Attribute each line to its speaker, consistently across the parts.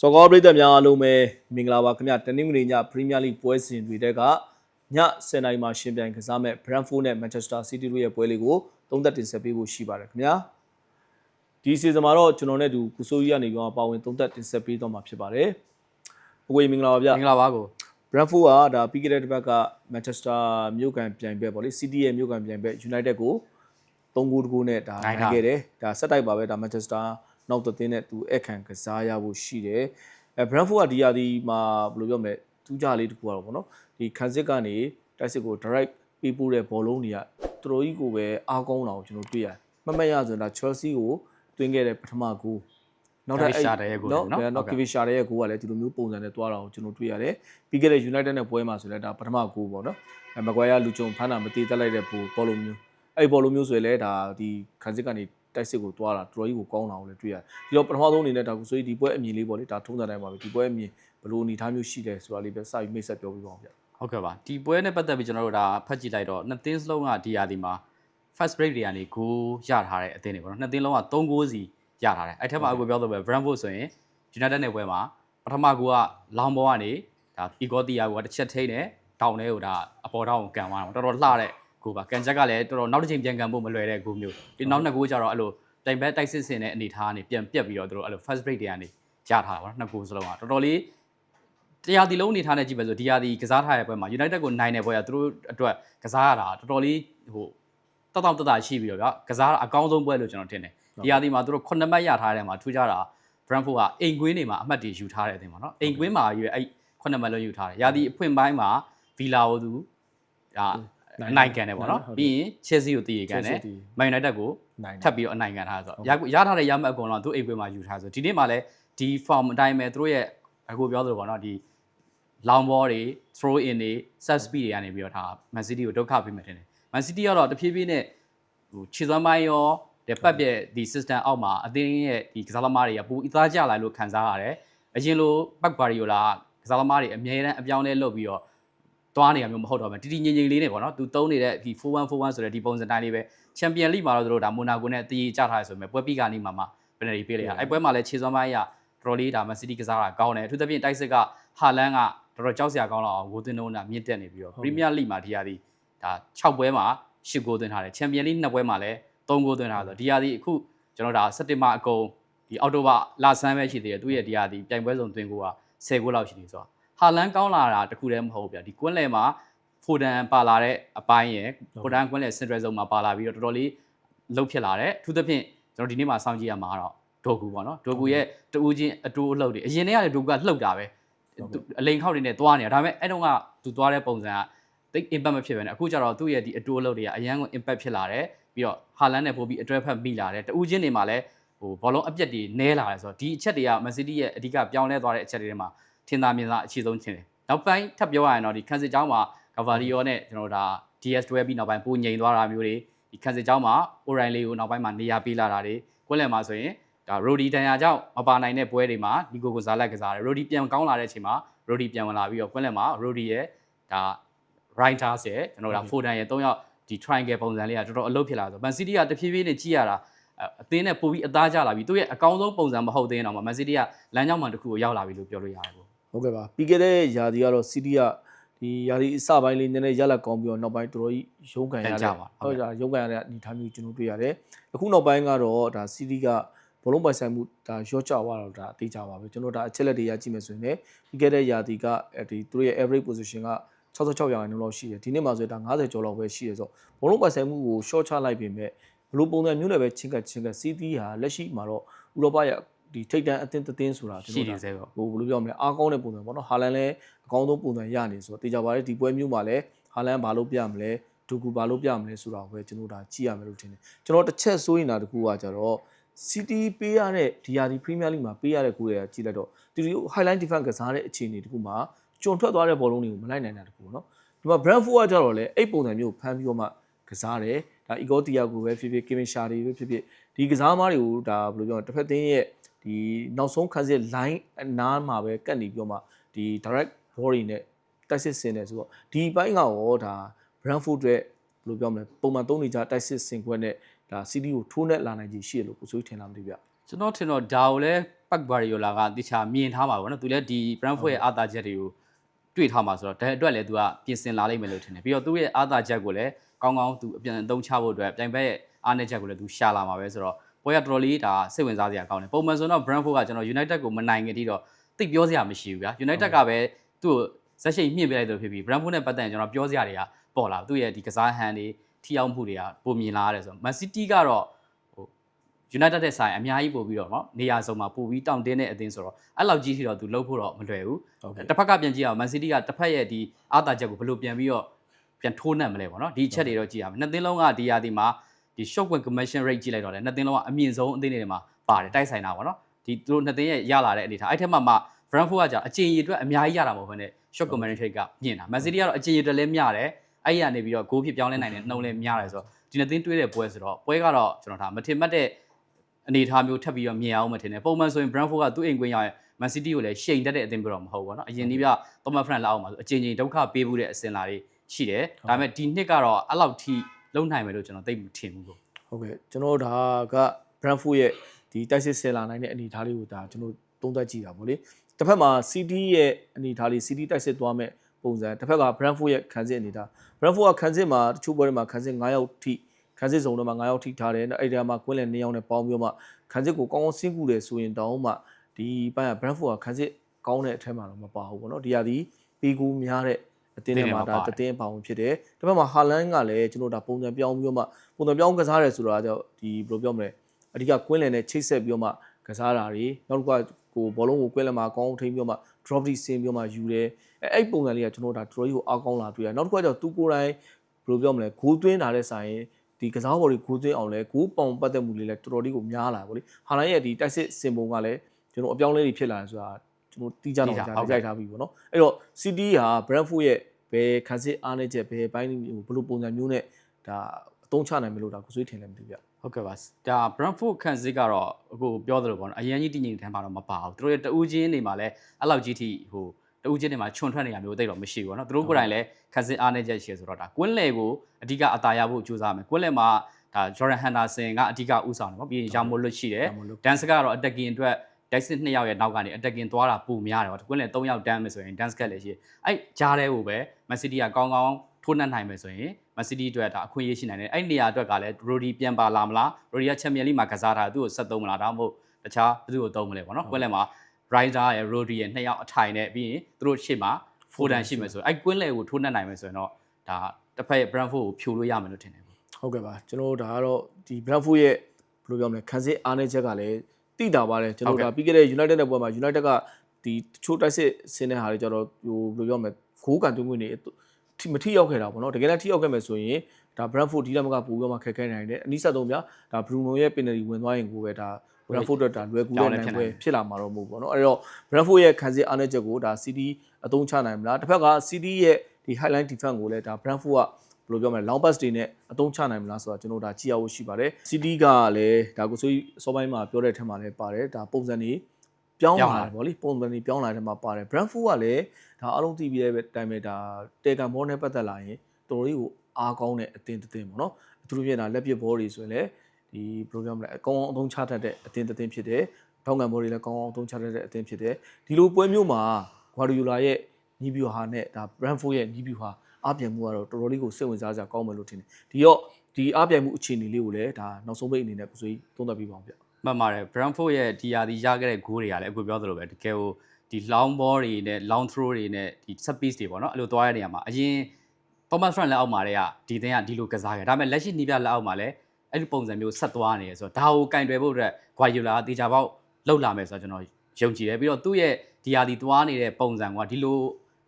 Speaker 1: စောကောပရိသတ်များအားလုံးပဲမင်္ဂလာပါခင်ဗျတနင်္ဂနွေညပရီးမီးယားလိပွဲစဉ်တွေတဲကည10:00နာရီမှာရှင်ပြိုင်ကစားမဲ့ Brentford နဲ့ Manchester City တို့ရဲ့ပွဲလေးကိုသုံးသက်တင်ဆက်ပေးဖို့ရှိပါတယ်ခင်ဗျာဒီစီဇန်မှာတော့ကျွန်တော်နဲ့တူကုဆိုးကြီးကနေပြောပါဝင်သုံးသက်တင်ဆက်ပေးတော့မှာဖြစ်ပါတယ်အဝေးမင်္ဂလာပါဗျ
Speaker 2: မင်္ဂလာပါကို
Speaker 1: Brentford ကဒါပြီးခဲ့တဲ့တစ်ပတ်က Manchester မြို့ကန်ပြိုင်ပွဲပေါ့လေ City ရဲ့မြို့ကန်ပြိုင်ပွဲ United ကို3ဂိုးတကူနဲ့ဒါနိုင်ခဲ့တယ်ဒါဆက်တိုက်ပါပဲဒါ Manchester နောက်တစ်သင်းနဲ့သူအခန့်ကစားရဖို့ရှိတယ်အဲ Brentford ကဒီယာဒီမှာဘယ်လိုပြောမလဲသူကြလေးတကူကတော့ဗောနော်ဒီခန်းစစ်ကနေတိုက်စစ်ကို direct ပေးပို့တဲ့ဘောလုံးတွေကတော်တော်ကြီးကိုပဲအားကောင်းတာကိုကျွန်တော်တွေ့ရတယ်မမတ်ရဆိုရင်ဒါ Chelsea ကိုတွင်းခဲ့တဲ့ပထမဂိုးနောက်ထပ်နော်နော် Kevin Shaw ရဲ့ဂိုးကလည်းဒီလိုမျိုးပုံစံနဲ့တွားတာကိုကျွန်တော်တွေ့ရတယ်ပြီးခဲ့တဲ့ United နဲ့ပွဲမှာဆိုလည်းဒါပထမဂိုးပေါ့နော်အဲမကွာရလူချုံဖမ်းတာမတည်တက်လိုက်တဲ့ဘောဘောလုံးမျိုးအဲ့ဘောလုံးမျိုးဆိုရင်လည်းဒါဒီခန်းစစ်ကနေ တိုက်စစ်ကိုတွားတာတော်တော်ကြီးကိုကောင်းတာကိုလည်းတွေ့ရတယ်ဒီတော့ပထမဆုံးအနေနဲ့ဒါကိုဆိုရင်ဒီပွဲအမြင်လေးပေါ့လေဒါထုံးစံတိုင်းပါပဲဒီပွဲအမြင်ဘယ်လိုအနေထားမျိုးရှိလဲဆိုတာလေးပဲစပြီးမိတ်ဆက်ပြောပြပါအောင်ဗျ
Speaker 2: ဟုတ်ကဲ့ပါဒီပွဲနဲ့ပတ်သက်ပြီးကျွန်တော်တို့ဒါဖတ်ကြည့်လိုက်တော့နှစ်သင်းစလုံးကဒီရာဒီမှာ first break တွေကနေဂိုးရထားတဲ့အသင်းတွေပေါ့နော်နှစ်သင်းလုံးက3ဂိုးစီရထားတယ်အဲ့ထက်မှာအခုပြောတော့ပဲ Brentford ဆိုရင် United နဲ့ပွဲမှာပထမဂိုးကလောင်ဘောကနေဒါ Egotia ကတစ်ချက်ထိန်းနဲ့တောင်ထဲကိုဒါအပေါ်ထောင်ကိုကန်သွားတာတော်တော်လှတဲ့ ဂိုးပါကန်ချက်ကလည်းတော်တော်နောက်တစ်ချိန်ပြန်ကန်ဖို့မလွယ်တဲ့ဂိုးမျိုးဒီနောက်နှစ်ဂိုးကျတော့အဲ့လိုတိုင်ဘက်တိုက်စစ်စင်တဲ့အနေထားကနေပြန်ပြက်ပြီးတော့တို့အဲ့လို first break တွေကနေရထားတာပေါ့နော်နှစ်ဂိုးစလုံးကတော်တော်လေးတရားဒီလုံးအနေထားနဲ့ကြည့်ပဲဆိုဒီယာဒီကစားထားတဲ့ပွဲမှာ United ကိုနိုင်တဲ့ပွဲကသူတို့အတွက်ကစားရတာတော်တော်လေးဟိုတောက်တောက်တတရှိပြီးတော့ဗျာကစားအကောင်းဆုံးပွဲလို့ကျွန်တော်ထင်တယ်ဒီယာဒီမှာသူတို့9မှတ်ရထားတဲ့မှာထူးခြားတာ Brentford ကအိမ်ကွင်းတွေမှာအမှတ်တွေယူထားတဲ့အသင်းပါနော်အိမ်ကွင်းမှာရွေးအဲ့9မှတ်လုံးယူထားတယ်ယာဒီအဖွင့်ပိုင်းမှာ Villa ကိုသူဒါ အနိုင်ခံတယ်ပေါ့နော်ပြီးရင် Chelsea ကိုတည်ရခံတယ် Man United ကို
Speaker 1: နိုင်
Speaker 2: ထပ်ပြီးတော့အနိုင်ခံထားဆိုတော့ရရထားတဲ့ရမှတ်အကုန်လုံးသူအိမ်ကွင်းမှာယူထားဆိုဒီနေ့မှလည်းဒီ form အတိုင်းပဲသူတို့ရဲ့အခုပြောသလိုပေါ့နော်ဒီလောင်ဘောတွေ throw in တွေ set speed တွေကနေပြီးတော့ဒါ Man City ကိုဒုက္ခပေးမှတင်တယ် Man City ကတော့တဖြည်းဖြည်းနဲ့ဟိုခြေစွမ်းပိုင်းရောဒီပတ်ပြက်ဒီ system အောက်မှာအသင်းရဲ့ဒီကစားသမားတွေကပူအသားကျလာလို့ခံစားရတယ်အရင်လိုဘက်ဘာရီယိုလာကစားသမားတွေအမြဲတမ်းအပြောင်းလဲလုပ်ပြီးတော့ တွားနေတာမျိုးမဟုတ်တော့ဘူးတီတီငိမ့်ငိမ့်လေးနဲ့ပေါ့နော်သူတုံးနေတဲ့ဒီ4141ဆိုတဲ့ဒီပုံစံတိုင်းလေးပဲချန်ပီယံလိမှာတော့သူတို့ဒါမိုနာကိုနဲ့တည်ကြထားရဆိုပေမဲ့ပွဲပြီးကနေမှမှပယ်နယ်တီပေးလိုက်ရအဲ့ပွဲမှာလည်းခြေစွမ်းပိုင်းရတော်တော်လေးဒါမန်စီးတီးကစားတာကောင်းတယ်အထူးသဖြင့်တိုက်စစ်ကဟာလန်ကတော်တော်ကြောက်စရာကောင်းတော့အောင်ဂိုးသွင်းလုံးတာမြင့်တက်နေပြီးတော့ပရီးမီးယားလိမှာဒီဟာဒီဒါ6ပွဲမှာ10ဂိုးသွင်းထားတယ်ချန်ပီယံလိ2ပွဲမှာလည်း3ဂိုးသွင်းထားဆိုတော့ဒီဟာဒီအခုကျွန်တော်ဒါစက်တင်ဘာအကုန်ဒီအောက်တိုဘာလာဆန်းပဲရှိသေးတယ်သူရဲ့ဒီဟာဒီပြိုင်ပွဲစုံသွင်းကိုက10ဂိုးလောက်ရှိနေဆိုတော့ ဟာလန်ကောင်းလာတာတခုတည်းမဟုတ်ဘူးဗျာဒီကွင်းလယ်မှာဖိုဒန်ပါလာတဲ့အပိုင်းရယ်ဖိုဒန်ကွင်းလယ်စင်ထရယ်ဇုံမှာပါလာပြီးတော့တော်တော်လေးလှုပ်ဖြစ်လာတယ်အထူးသဖြင့်ကျွန်တော်ဒီနေ့မှာစောင့်ကြည့်ရမှာတော့ဒိုကူပေါ့နော်ဒိုကူရဲ့တူးချင်းအတိုးအလှုပ်တွေအရင်တည်းကလည်းဒိုကူကလှုပ်တာပဲအလိန်ခောက်တွေနဲ့သွားနေတာဒါပေမဲ့အဲ့တုန်းကသူသွားတဲ့ပုံစံကတိတ် impact မဖြစ်ပဲねအခုကျတော့သူ့ရဲ့ဒီအတိုးအလှုပ်တွေကအရန်ကို impact ဖြစ်လာတယ်ပြီးတော့ဟာလန်နဲ့ပို့ပြီးအတွဲဖက်မိလာတယ်တူးချင်းတွေမှာလည်းဟိုဘောလုံးအပြက်တွေနဲလာတယ်ဆိုတော့ဒီအချက်တွေကမန်စီးတီးရဲ့အဓိကပြောင်းလဲသွားတဲ့အချက်တွေထဲမှာ ထင်သာမြင်သာအခြေဆုံးချင်းတယ်နောက်ပိုင်းထပ်ပြောရရင်တော့ဒီခန်းစစ်ကြောင်းမှာဂဗာရီယောနဲ့ကျွန်တော်တို့ဒါ DS တွဲပြီးနောက်ပိုင်းပိုငိန်သွားတာမျိုးတွေဒီခန်းစစ်ကြောင်းမှာ Orion လေးကိုနောက်ပိုင်းမှာနေရာပေးလာတာတွေကွက်လန်မှာဆိုရင်ဒါ Rodi တန်ရာကြောင့်မပါနိုင်တဲ့ပွဲတွေမှာဒီကိုကိုစားလိုက်ကစားတယ် Rodi ပြန်ကောင်းလာတဲ့အချိန်မှာ Rodi ပြန်ဝင်လာပြီးတော့ကွက်လန်မှာ Rodi ရဲ့ဒါ Writers ရဲ့ကျွန်တော်တို့ဒါ Foden ရဲ့၃ယောက်ဒီ triangle ပုံစံလေးကတော်တော်အလုပ်ဖြစ်လာဆို Man City ကတဖြည်းဖြည်းနဲ့ကြီးရတာအသင်းနဲ့ပိုပြီးအသားကျလာပြီသူရဲ့အကောင်းဆုံးပုံစံမဟုတ်သေးရင်တော့ Man City ကလမ်းကြောင်းမှတစ်ခုကိုရောက်လာပြီလို့ပြောလို့ရတယ်ပေါ့
Speaker 1: ဟုတ်ကဲ့ပါပြီးခဲ့တဲ့ယာဒီကတော့စီးတီးကဒီယာဒီအစပိုင်းလေးနည်းနည်းရက်လက်ကောင်းပြီးတော့နောက်ပိုင်းတော်တော်ကြီးရုန်းကန်ရတဲ့ဟုတ်ကြရုန်းကန်ရတဲ့အနေအထားမျိုးကျွန်တော်တွေ့ရတယ်အခုနောက်ပိုင်းကတော့ဒါစီးတီးကဘလုံးပိုင်ဆိုင်မှုဒါရော့ချသွားတော့ဒါအသေးကြပါပဲကျွန်တော်ဒါအချက်လက်တွေရကြည့်မယ်ဆိုရင်လည်းပြီးခဲ့တဲ့ယာဒီကဒီသူတို့ရဲ့ average position က66ရာခိုင်နှုန်းလောက်ရှိတယ်ဒီနေ့မှဆိုရင်ဒါ90ကျော်လောက်ပဲရှိတယ်ဆိုတော့ဘလုံးပိုင်ဆိုင်မှုကို short ချလိုက်ပြင်မဲ့ဘလို့ပုံစံမျိုးနဲ့ပဲချင်းကပ်ချင်းကပ်စီးတီးဟာလက်ရှိမှာတော့ဥရောပရဲ့ ဒီထိတ်တန်းအသင်းတသင်းဆိုတာကျွန်
Speaker 2: ရှိ
Speaker 1: တော်
Speaker 2: နေစေပေါ့
Speaker 1: ဟိုဘယ်လိုပြောမလဲအားကောင်းတဲ့ပုံစံပေါ့နော်ဟာလန်လည်းအကောင်းဆုံးပုံစံရနေဆိုတော့တေချာပါတယ်ဒီပွဲမျိုးမှာလည်းဟာလန်ဘာလို့ပြမလဲဒူကူဘာလို့ပြမလဲဆိုတာကိုပဲကျွန်တော်ဒါကြည့်ရမယ်လို့ထင်တယ်ကျွန်တော်တစ်ချက်စိုးရင်တာတကူကကြတော့ City ပေးရတဲ့ဒီယာဒီ Premier League မှာပေးရတဲ့ကိုယ်တွေကကြည့်လိုက်တော့ဒီလို highlight defense ကစားတဲ့အခြေအနေတကူမှာကျွန်ထွက်သွားတဲ့ဘောလုံးတွေကိုမလိုက်နိုင်တာတကူပေါ့နော်ဒီမှာ Brentford ကကြတော့လေအဲ့ပုံစံမျိုးဖမ်းပြီးတော့မှကစားတယ်ဒါ Igor Thiago ပဲဖြစ်ဖြစ် Kevin Shari ပဲဖြစ်ဖြစ်ဒီကစားသမားတွေကိုဒါဘယ်လိုပြောမလဲတစ်ဖက်သင်းရဲ့ ဒီနောက်ဆုံးခန်းစစ် line အနားမှာပဲကတ်နေပြီးတော့မှဒီ direct body နဲ့တိုက်စစ်ဆင်တယ်ဆိုတော့ဒီဘိုင်းကရောဒါ Brentford အတွက်ဘယ်လိုပြောမလဲပုံမှန်သုံးနေကြတိုက်စစ်ဆင်ခွက်နဲ့ဒါ CD ကိုထိုးနဲ့လာနိုင်ကြီးရှိရလို့ကိုစိုးထင်လားမသိဗျ
Speaker 2: ကျွန်တော်ထင်တော့ဒါကိုလည်းပတ်ဂွာရီယိုလာကတခြားမြင်ထားမှာပေါ့နော်သူလည်းဒီ Brentford ရဲ့အာသာချက်တွေကိုတွေ့ထားမှာဆိုတော့ဒါအတွက်လည်းသူကပြင်ဆင်လာလိမ့်မယ်လို့ထင်တယ်ပြီးတော့သူ့ရဲ့အာသာချက်ကိုလည်းကောင်းကောင်းသူအပြန်အသုံးချဖို့အတွက်ပြိုင်ဘက်ရဲ့အားနည်းချက်ကိုလည်းသူရှာလာမှာပဲဆိုတော့ ပွဲကတော်တော်လေးဒါစိတ်ဝင်စားစရာကောင်းတယ်ပုံမှန်ဆိုတော့ Brentford ကကျွန်တော် United ကိုမနိုင်ခင်တိတော့သိပ်ပြောစရာမရှိဘူးဗျာ United ကပဲသူ့ကိုဇက်ရှိတ်မြင့်ပြလိုက်လို့ဖြစ်ပြီး Brentford နဲ့ပတ်သက်ရင်ကျွန်တော်ပြောစရာတွေကပေါ်လာသူ့ရဲ့ဒီကစားဟန်တွေထိအောင်မှုတွေကပုံမြင်လာရတယ်ဆိုတော့ Man City ကတော့ဟို United တဲ့ဆိုင်အများကြီးပို့ပြီးတော့เนาะနေရာစုံမှာပို့ပြီးတောင့်တင်းတဲ့အသင်းဆိုတော့အဲ့လောက်ကြီးထိတော့သူလှုပ်ဖို့တော့မလွယ်ဘူး
Speaker 1: ဟုတ်ကဲ့
Speaker 2: တစ်ဖက်ကပြန်ကြည့်အောင် Man City ကတစ်ဖက်ရဲ့ဒီအာသာချက်ကိုဘယ်လိုပြန်ပြီးတော့ပြန်ထိုးနှံမလဲပေါ့နော်ဒီအချက်တွေတော့ကြည့်ရမယ်နှစ်သင်းလုံးကဒီရာသီမှာ ဒီ shot win commission rate ကြည့်လိုက်တော့လေနှစ်သင်းလုံးကအမြင့်ဆုံးအသင်းတွေမှာပါတယ်တိုက်ဆိုင်တာပေါ့နော်ဒီသူတို့နှစ်သင်းရဲ့ရလာတဲ့အနေထားအဲ့ထက်မှမှ Brentford ကကြာအခြေအရအတွက်အများကြီးရတာမဟုတ်ဘဲနဲ့ shot commission rate ကမြင့်တာ Man City ကတော့အခြေအရအတွက်လည်းမျှတယ်အဲ့ဒီကနေပြီးတော့ goal ဖြစ်ပြောင်းလဲနိုင်တဲ့နှုန်းလည်းမျှတယ်ဆိုတော့ဒီနှစ်သင်းတွေးတဲ့ပွဲဆိုတော့ပွဲကတော့ကျွန်တော်ဒါမထင်မှတ်တဲ့အနေအထားမျိုးထပ်ပြီးတော့မြင်အောင်မထင်နဲ့ပုံမှန်ဆိုရင် Brentford ကသူ့အိမ်ကွင်းရရင် Man City ကိုလည်းရှိန်တက်တဲ့အသင်းပြောတော့မဟုတ်ဘူးเนาะအရင်နေ့ပြ Thomas Frank လောက်အောင်ပါဆိုအချိန်ချင်းဒုက္ခပေးမှုတဲ့အစင်လာတွေရှိတယ်ဒါပေမဲ့ဒီနှစ်ကတော့အဲ့လောက်ထိ လုံနိုင်မယ်လို့ကျွန်တော်သိပ်မထင်ဘူးပေါ့
Speaker 1: ဟုတ်ကဲ့ကျွန်တော်ဒါက Brentford ရဲ့ဒီတိုက်စစ်ဆယ်လာနိုင်တဲ့အနေအထားလေးကိုဒါကျွန်တော်သုံးသပ်ကြည့်တာပေါ့လေတစ်ဖက်မှာ CD ရဲ့အနေအထားလေး CD တိုက်စစ်သွားမဲ့ပုံစံတစ်ဖက်က Brentford ရဲ့ခံစစ်အနေအထား Brentford ကခံစစ်မှာတချို့ပွဲတွေမှာခံစစ်9ယောက်ထိခံစစ်စုံတွေမှာ9ယောက်ထိထားတယ်အဲ့ဒီမှာကွင်းလယ်2ယောက်နဲ့ပေါင်းပြီးတော့မှခံစစ်ကိုကောင်းကောင်းဆင်းကူတယ်ဆိုရင်တောင်းမှဒီပိုင်းက Brentford ကခံစစ်ကောင်းတဲ့အထက်မှာတော့မပါဘူးပေါ့နော်ဒီဟာဒီပီကူများတဲ့ အတင်းထဲမှာဒါတတင်းပါဝင်ဖြစ်တယ်တစ်ဖက်မှာဟာလန်ကလည်းကျွန်တော်ဒါပုံစံပြောင်းပြီးတော့မှပုံစံပြောင်းကစားတယ်ဆိုတာကြောင့်ဒီဘယ်လိုပြောမလဲအဓိကကွင်းလယ်နဲ့ချိတ်ဆက်ပြီးတော့မှကစားတာတွေနောက်တစ်ခါကိုဘောလုံးကိုကွင်းလယ်မှာကောင်းထိန်းပြီးတော့မှ drop ဒီဆင်းပြီးတော့မှယူတယ်အဲအဲ့ပုံစံလေးကကျွန်တော်ဒါ draw ကိုအားကောင်းလာတွေ့ရနောက်တစ်ခါကျတော့သူကိုယ်တိုင်ဘယ်လိုပြောမလဲဂိုးသွင်းတာတဲ့ဆိုင်ရင်ဒီကစားဘော်တွေဂိုးသွင်းအောင်လဲဂိုးပေါင်ပတ်သက်မှုလေးလည်းတော်တော်လေးကိုများလာပါလေဟာလန်ရဲ့ဒီတိုက်စစ်စင်ပုံကလည်းကျွန်တော်အပြောင်းလဲတွေဖြစ်လာတယ်ဆိုတာကျွန် တော်တီးကြတော့ကြာရိုက်ထားပြီပေါ့နော်အဲ့တော့ CD ဟာ Brentford ရဲ့ဘယ်ခန်းစစ်အားနေချက်ဘယ်ပိုင်းဟိုဘယ်လိုပုံစံမျိုးနဲ့ဒါအသုံးချနိုင်မလို့ဒါကိုစွေးထင်လည်းမသိဗျ
Speaker 2: ဟုတ်ကဲ့ပါဒါ Brentford ခံစစ်ကတော့အခုပြောသလိုပေါ့နော်အရင်ကြီးတည်ငြိမ်တဲ့မှာတော့မပါဘူးသူတို့ရဲ့တူးချင်းနေမှာလည်းအဲ့လောက်ကြီးထိဟိုတူးချင်းနေမှာခြုံထွက်နေရမျိုးတိတ်တော့မရှိဘူးပေါ့နော်သူတို့ကိုယ်တိုင်လည်းခံစစ်အားနေချက်ရှိရဆိုတော့ဒါကွင်းလေကိုအဓိကအတားရဖို့ကြိုးစားမယ်ကွင်းလေမှာဒါ Jordan Henderson ကအဓိကဥဆောင်တယ်ပေါ့ပြီးရင်ရောင်မိုလွတ်ရှိတယ် dance ကတော့ attacking အတွက် dice နှစ်ယောက်ရဲ့နောက်ကနေ attacking သွားတာပုံများတယ်ပေါ့ကွင်းလေ၃ယောက် dance မယ်ဆိုရင် dance ကလည်းရှိတယ်အဲ့ကြားတဲ့ဟိုပဲ Man City ကကောင်းကောင်းထိုးနှက်နိုင်မယ်ဆိုရင် Man City အတွက်ဒါအခွင့်အရေးရှိနိုင်တယ်အဲ့နေရာအတွက်ကလည်း Rodri ပြန်ပါလာမလား Rodri က Champions League မှာကစားတာသူ့ကိုဆက်သုံးမလားဒါမှမဟုတ်တခြားဘယ်သူ့ကိုသုံးမလဲပေါ့နော်ကွင်းလေမှာ Rider ရဲ့ Rodri ရဲ့နှစ်ယောက်အထိုင်နဲ့ပြီးရင်သူတို့ရှေ့မှာ Foden ရှိမယ်ဆိုအဲ့ကွင်းလေကိုထိုးနှက်နိုင်မယ်ဆိုရင်တော့ဒါတစ်ဖက်ရဲ့ Brentford ကိုဖြိုလို့ရမယ်လို့ထင်တယ်ပေါ့
Speaker 1: ဟုတ်ကဲ့ပါကျွန်တော်တို့ဒါကတော့ဒီ Brentford ရဲ့ဘယ်လိုပြောမလဲခန်းစစ်အားနေချက်ကလည်း တိတာပါတယ်ကျွန်တော်တို့ဒါပြီးခဲ့တဲ့ United နဲ့ပွဲမှာ United ကဒီတချို့တိုက်စစ်ဆင်းတဲ့ဟာတွေကြတော့ဟိုဘယ်လိုပြောမလဲဂိုးကန်သွင်းခွင့်တွေထိမထိရောက်ခဲ့တာပေါ့နော်တကယ်လည်းထိရောက်ခဲ့မယ်ဆိုရင်ဒါ Brentford ဒီလက်မကပို့ပြီးမှခက်ခဲနိုင်တယ်အနည်းဆက်ဆုံးဗျာဒါ Bruno ရဲ့ penalty ဝင်သွားရင်ကိုပဲဒါ Brentford အတွက်ဒါလွယ်ကူတဲ့နိုင်ပွဲဖြစ်လာမှာတော့မဟုတ်ဘူးပေါ့နော်အဲ့တော့ Brentford ရဲ့ခန်းစစ်အားနေချက်ကိုဒါ CD အသုံးချနိုင်မလားတစ်ဖက်က CD ရဲ့ဒီ highline defense ကိုလည်းဒါ Brentford က ဘယ်လိုပြောမလဲ long pass တွေနဲ့အသုံးချနိုင်မလားဆိုတာကျွန်တော်ဒါကြည့်ရဖို့ရှိပါတယ် CD ကလည်းဒါကိုဆိုအစောပိုင်းမှာပြောတဲ့ထက်မှာလည်းပါတယ်ဒါပုံစံတွေပြောင်းလာတယ်ဗောလေပုံစံတွေပြောင်းလာတဲ့ထက်မှာပါတယ် Brentford ကလည်းဒါအားလုံးသိပြီးတဲ့အတိုင်းပဲဒါတေကန်ဘောနဲ့ပတ်သက်လာရင်တော်တော်လေးကိုအားကောင်းတဲ့အသင်းတစ်သင်းပေါ့နော်အထူးသဖြင့်ဒါလက်ပစ်ဘောတွေဆိုရင်လည်းဒီဘယ်လိုပြောမလဲအကောင်းအောင်အသုံးချတတ်တဲ့အသင်းတစ်သင်းဖြစ်တယ်ထောက်ကန်ဘောတွေလည်းကောင်းအောင်အသုံးချတတ်တဲ့အသင်းဖြစ်တယ်ဒီလိုပွဲမျိုးမှာ Guardiola ရဲ့ညီဗျူဟာနဲ့ဒါ Brentford ရဲ့ညီဗျူဟာ အပြိုင်မှုကတော့တော်တော်လေးကိုစိတ်ဝင်စားစရာကောင်းမယ်လို့ထင်တယ်ဒီတော့ဒီအပြိုင်မှုအခြေအနေလေးကိုလည်းဒါနောက်ဆုံးပိတ်အနေနဲ့ကိုစိုးသုံးသပ်ပြီးပါအောင်ဗျ
Speaker 2: မှန်ပါတယ် Brentford ရဲ့ဒီယာဒီရခဲ့တဲ့ဂိုးတွေကလည်းအခုပြောသလိုပဲတကယ်ကိုဒီ long ball တွေနဲ့ long throw တွေနဲ့ဒီ set piece တွေပေါ့နော်အဲ့လိုသွားရတဲ့နေရာမှာအရင် Thomas Frank လက်အောက်မှာတည်းကဒီသင်းကဒီလိုကစားခဲ့ဒါပေမဲ့လက်ရှိနီးပြလက်အောက်မှာလည်းအဲ့ဒီပုံစံမျိုးဆက်သွားနေရဆိုတော့ဒါကိုကင်တွယ်ဖို့အတွက် Guardiola ကတေချာပေါက်လှုပ်လာမယ်ဆိုတော့ကျွန်တော်ယုံကြည်တယ်ပြီးတော့သူ့ရဲ့ဒီယာဒီသွားနေတဲ့ပုံစံကဒီလို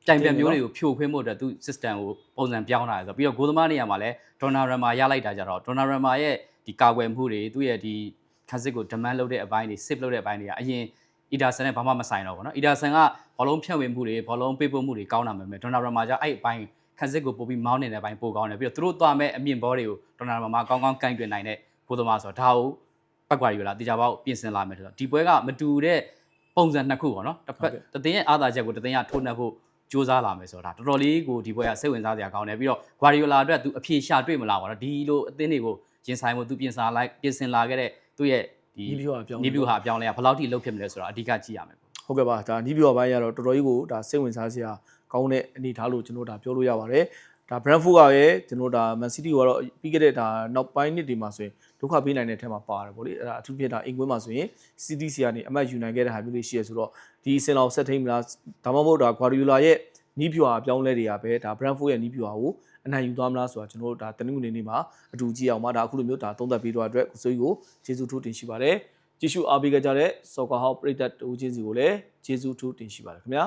Speaker 2: တိုင်ပြန်မျိုးတွေကိုဖြိုခွင်းဖို့အတွက်သူ system ကိုပုံစံပြောင်းလာတယ်ဆိုတော့ပြီးတော့ဂိုးသမားနေရာမှာလည်း Donnarumma ရလိုက်တာကြတော့ Donnarumma ရဲ့ဒီကာကွယ်မှုတွေသူ့ရဲ့ဒီခန်းစစ်ကို demand လုပ်တဲ့အပိုင်းတွေ save လုပ်တဲ့အပိုင်းတွေကအရင် Ederson နဲ့ဘာမှမဆိုင်တော့ဘူးเนาะ Ederson ကဘောလုံးဖြန့်ဝင်မှုတွေဘောလုံးပေးပို့မှုတွေကောင်းတာပဲမဲ့ Donnarumma ကြအဲ့အပိုင်းခန်းစစ်ကိုပို့ပြီးမောင်းနေတဲ့အပိုင်းပိုကောင်းတယ်ပြီးတော့သူတို့သွားမဲ့အမြင့်ဘောတွေကို Donnarumma ကောင်းကောင်းကင်တွင်နိုင်တဲ့ဘိုးသမားဆိုတော့ဒါကိုပတ်ကွာယူလာတေချာပေါက်ပြင်ဆင်လာမယ်ဆိုတော့ဒီပွဲကမတူတဲ့ပုံစံနှစ်ခုပေါ့နော်တစ်ဖက်တသင်းရဲ့အားသာချက်ကိုတသင်းကထိုးနှက်ဖို့ စူးစမ်းလာမယ်ဆိုတော့ဒါတော်တော်လေးကိုဒီပွဲကစိတ်ဝင်စားစရာကောင်းတယ်ပြီးတော့ Guardiola အတွက်သူအဖြေရှာတွေ့မလားပေါ့နော်ဒီလိုအသင်းတွေကိုရင်ဆိုင်ဖို့သူပြင်ဆင်လိုက်ပြင်ဆင်လာခဲ့တဲ့သူ့ရဲ့ဒီဒီ
Speaker 1: နီးပြဟာပြောင်းလဲ
Speaker 2: နီးပြဟာပြောင်းလဲရဘယ်လောက်ထိလုပ်ဖြစ်မလဲဆိုတော့အဓိကကြည့်ရမယ်ပေါ့
Speaker 1: ဟုတ်ကဲ့ပါဒါနီးပြဘိုင်းကတော့တော်တော်ကြီးကိုဒါစိတ်ဝင်စားစရာကောင်းတဲ့အနေထားလို့ကျွန်တော်ဒါပြောလို့ရပါတယ် ဒါ Brentford ကရဲ့ကျွန်တော်ဒါ Man City ကတော့ပြီးခဲ့တဲ့ဒါနောက်ပိုင်းနှစ်တွေမှာဆိုရင်ဒုက္ခပေးနိုင်တဲ့ထဲမှာပါတယ်ဗောလေအဲ့ဒါအထူးဖြင့်ဒါအင်ကွင်းမှာဆိုရင် City စီကနေအမှတ်ယူနိုင်ခဲ့တဲ့ဟာမျိုးလေးရှိရဆိုတော့ဒီအစင်လောက်ဆက်ထိန်မလားဒါမှမဟုတ်ဒါ Guardiola ရဲ့နီးပြဟာပြောင်းလဲတွေကပဲဒါ Brentford ရဲ့နီးပြဟာကိုအနိုင်ယူသွားမလားဆိုတာကျွန်တော်တို့ဒါတနင်္ဂနွေနေ့မှာအတူကြည့်အောင်ပါဒါအခုလိုမျိုးဒါသုံးသပ်ပေးတော့အတွက်ကိုစိုးကြီးကိုကျေးဇူးထိုးတင်ရှိပါတယ်ကြည့်ရှုအားပေးကြတဲ့ Soccer House ပရိသတ်တူချင်းစီကိုလည်းကျေးဇူးထိုးတင်ရှိပါတယ်ခင်ဗျာ